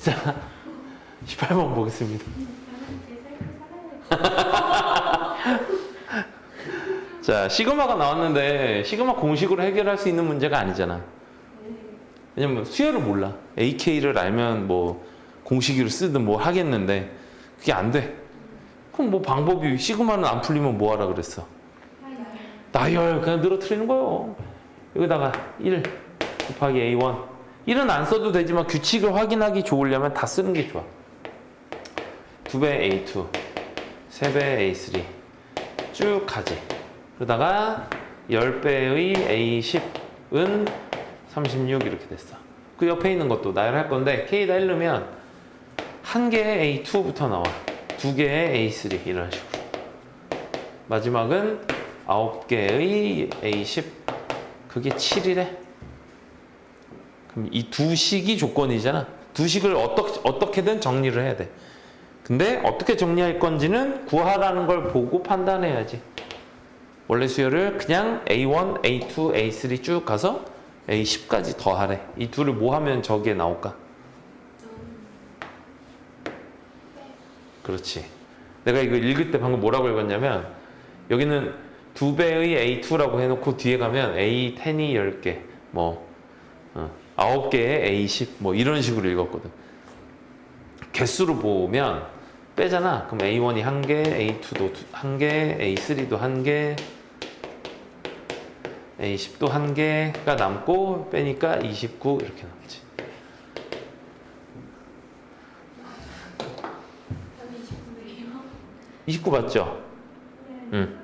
자, 18번 보겠습니다. 자, 시그마가 나왔는데 시그마 공식으로 해결할 수 있는 문제가 아니잖아. 왜냐면 수열을 몰라. AK를 알면 뭐 공식으로 쓰든 뭐 하겠는데 그게 안 돼. 그럼 뭐 방법이 시그마는 안 풀리면 뭐 하라 그랬어? 나열 그냥 늘어뜨리는 거요. 여기다가 1 곱하기 A1. 1은 안 써도 되지만 규칙을 확인하기 좋으려면 다 쓰는 게 좋아. 2배 A2, 3배 A3 쭉 가지. 그러다가 10배의 A10은 36 이렇게 됐어. 그 옆에 있는 것도 나열할 건데 K다 1넣으면 한 개의 A2부터 나와. 두 개의 A3 이런 식으로. 마지막은 아홉 개의 A10 그게 7이래. 그럼 이 두 식이 조건이잖아. 두 식을 어떻게 어떻게든 정리를 해야 돼. 근데 어떻게 정리할 건지는 구하라는 걸 보고 판단해야지. 원래 수열을 그냥 A1, A2, A3 쭉 가서 A10까지 더하래. 이 둘을 뭐 하면 저기에 나올까? 그렇지. 내가 이거 읽을 때 방금 뭐라고 읽었냐면 여기는 두 배의 A2라고 해놓고 뒤에 가면 A10이 10개, 뭐 어, 9개의 A10 뭐 이런 식으로 읽었거든. 개수로 보면 빼잖아. 그럼 A1이 한 개, A2도 두- 한 개, A3도 한 개, A10도 한 개가 남고 빼니까 29 이렇게 남지. 답이 29예요? 29 맞죠? 네. 응.